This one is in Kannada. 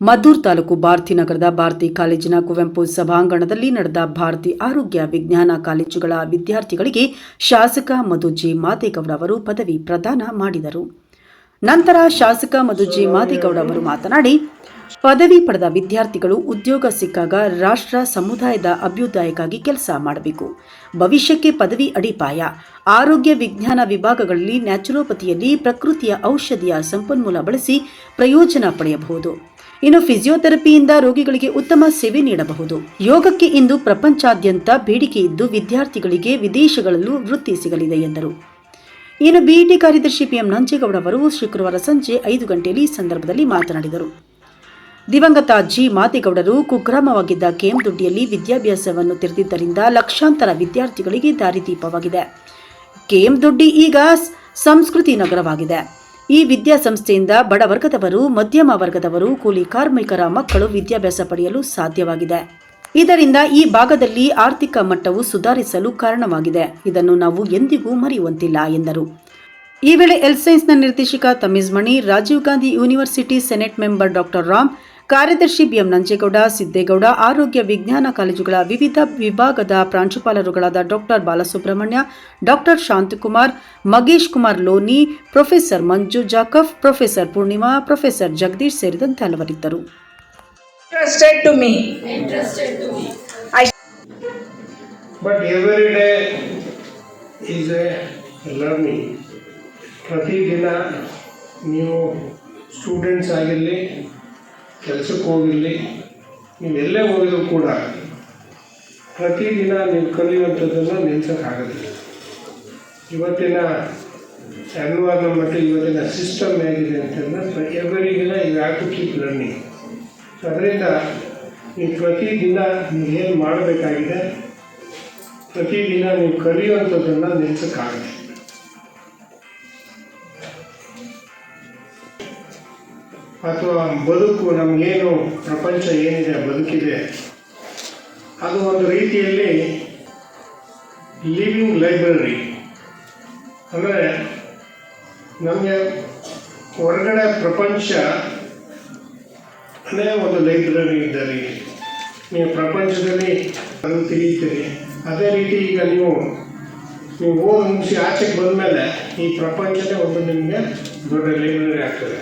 ಮದ್ದೂರು ತಾಲೂಕು ಭಾರತಿ ನಗರದ ಭಾರತಿ ಕಾಲೇಜಿನ ಕುವೆಂಪು ಸಭಾಂಗಣದಲ್ಲಿ ನಡೆದ ಭಾರತಿ ಆರೋಗ್ಯ ವಿಜ್ಞಾನ ಕಾಲೇಜುಗಳ ವಿದ್ಯಾರ್ಥಿಗಳಿಗೆ ಶಾಸಕ ಮಧುಜಿ ಮಾದೇಗೌಡ ಅವರು ಪದವಿ ಪ್ರದಾನ ಮಾಡಿದರು. ನಂತರ ಶಾಸಕ ಮಧುಜಿ ಮಾದೇಗೌಡ ಅವರು ಮಾತನಾಡಿ, ಪದವಿ ಪಡೆದ ವಿದ್ಯಾರ್ಥಿಗಳು ಉದ್ಯೋಗ ಸಿಕ್ಕಾಗ ರಾಷ್ಟ್ರ ಸಮುದಾಯದ ಅಭ್ಯುದಾಯಕ್ಕಾಗಿ ಕೆಲಸ ಮಾಡಬೇಕು. ಭವಿಷ್ಯಕ್ಕೆ ಪದವಿ ಅಡಿಪಾಯ. ಆರೋಗ್ಯ ವಿಜ್ಞಾನ ವಿಭಾಗಗಳಲ್ಲಿ ನ್ಯಾಚುರೋಪತಿಯಲ್ಲಿ ಪ್ರಕೃತಿಯ ಔಷಧಿಯ ಸಂಪನ್ಮೂಲ ಬಳಸಿ ಪ್ರಯೋಜನ ಪಡೆಯಬಹುದು. ಇನ್ನು ಫಿಸಿಯೋಥೆರಪಿಯಿಂದ ರೋಗಿಗಳಿಗೆ ಉತ್ತಮ ಸೇವೆ ನೀಡಬಹುದು. ಯೋಗಕ್ಕೆ ಇಂದು ಪ್ರಪಂಚಾದ್ಯಂತ ಬೇಡಿಕೆ ಇದ್ದು ವಿದ್ಯಾರ್ಥಿಗಳಿಗೆ ವಿದೇಶಗಳಲ್ಲೂ ವೃತ್ತಿ ಸಿಗಲಿದೆ ಎಂದರು. ಇನ್ನು ಬಿಇಟಿ ಕಾರ್ಯದರ್ಶಿ ಪಿಎಂ ನಂಜೇಗೌಡ ಅವರು ಶುಕ್ರವಾರ ಸಂಜೆ ಐದು ಗಂಟೆಯಲ್ಲಿ ಸಂದರ್ಭದಲ್ಲಿ ಮಾತನಾಡಿದರು. ದಿವಂಗತ ಜಿ. ಮಾದೇಗೌಡರು ಕುಗ್ರಾಮವಾಗಿದ್ದ ಕೆಎಂದೊಡ್ಡಿಯಲ್ಲಿ ವಿದ್ಯಾಭ್ಯಾಸವನ್ನು ತೆರೆದಿದ್ದರಿಂದ ಲಕ್ಷಾಂತರ ವಿದ್ಯಾರ್ಥಿಗಳಿಗೆ ದಾರಿದೀಪವಾಗಿದೆ. ಕೆಎಂದೊಡ್ಡಿ ಈಗ ಸ್- ಸಂಸ್ಕೃತಿ ನಗರವಾಗಿದೆ. ಈ ವಿದ್ಯಾಸಂಸ್ಥೆಯಿಂದ ಬಡವರ್ಗದವರು ಮಧ್ಯಮ ವರ್ಗದವರು, ಕೂಲಿ ಕಾರ್ಮಿಕರ ಮಕ್ಕಳು ವಿದ್ಯಾಭ್ಯಾಸ ಪಡೆಯಲು ಸಾಧ್ಯವಾಗಿದೆ. ಇದರಿಂದ ಈ ಭಾಗದಲ್ಲಿ ಆರ್ಥಿಕ ಮಟ್ಟವು ಸುಧಾರಿಸಲು ಕಾರಣವಾಗಿದೆ. ಇದನ್ನು ನಾವು ಎಂದಿಗೂ ಮರೆಯುವಂತಿಲ್ಲ, ಎಂದರು. ಈ ವೇಳೆ ಎಲ್ ಸೈನ್ಸ್ನ ನಿರ್ದೇಶಕ Tameez Mani, Rajiv Gandhi university senate member doctor Ram, ಕಾರ್ಯದರ್ಶಿ ಬಿಎಂ ನಂಜೇಗೌಡ, ಸಿದ್ದೇಗೌಡ, ಆರೋಗ್ಯ ವಿಜ್ಞಾನ ಕಾಲೇಜುಗಳ ವಿವಿಧ ವಿಭಾಗದ ಪ್ರಾಂಶುಪಾಲರುಗಳಾದ doctor Balasubramanya doctor Shanthakumar Magesh Kumar Loni professor Manju Jacob professor Poornima professor Jagadish ಸೇರಿದಂತೆ ಹಲವರಿದ್ದರು. ಪ್ರತಿದಿನ ನೀವು ಸ್ಟೂಡೆಂಟ್ಸ್ ಆಗಿರಲಿ ಕೆಲಸಕ್ಕೆ ಹೋಗಿರಲಿ ನೀವು ಎಲ್ಲೇ ಹೋಗಿದ್ರು ಕೂಡ ಪ್ರತಿದಿನ ನೀವು ಕಲಿಯುವಂಥದ್ದನ್ನು ನಿಲ್ಸೋಕ್ಕಾಗೋದಿಲ್ಲ ಇವತ್ತಿನ ಅನುವಾದ ಮತ್ತು ಇವತ್ತಿನ ಸಿಸ್ಟಮ್ ಹೇಗಿದೆ ಅಂತಂದರೆ every again you to keep learning so ಅದರಿಂದ ನೀವು ಪ್ರತಿದಿನ ನೀವು ಏನು ಮಾಡಬೇಕಾಗಿದೆ, ಪ್ರತಿದಿನ ನೀವು ಕಲಿಯುವಂಥದ್ದನ್ನು ನಿಲ್ಸೋಕ್ಕಾಗುತ್ತೆ ಅಥವಾ ಬದುಕು ನಮಗೇನು ಪ್ರಪಂಚ ಏನಿದೆ, ಬದುಕಿದೆ, ಅದು ಒಂದು ರೀತಿಯಲ್ಲಿ ಲಿವಿಂಗ್ ಲೈಬ್ರರಿ ಅಂದರೆ ನಮಗೆ ಹೊರಗಡೆ ಪ್ರಪಂಚ ಅದೇ ಒಂದು ಲೈಬ್ರರಿ ಇದ್ದಲ್ಲಿ. ನೀವು ಪ್ರಪಂಚದಲ್ಲಿ ಅದನ್ನು ತಿಳಿಯುತ್ತೀರಿ. ಅದೇ ರೀತಿ ಈಗ ನೀವು ನೀವು ಓದಿ ಮುಗಿಸಿ ಆಚೆಗೆ ಬಂದಮೇಲೆ ಈ ಪ್ರಪಂಚನೇ ಒಂದು ನಿಮಗೆ ದೊಡ್ಡ ಲೈಬ್ರರಿ ಆಗ್ತದೆ.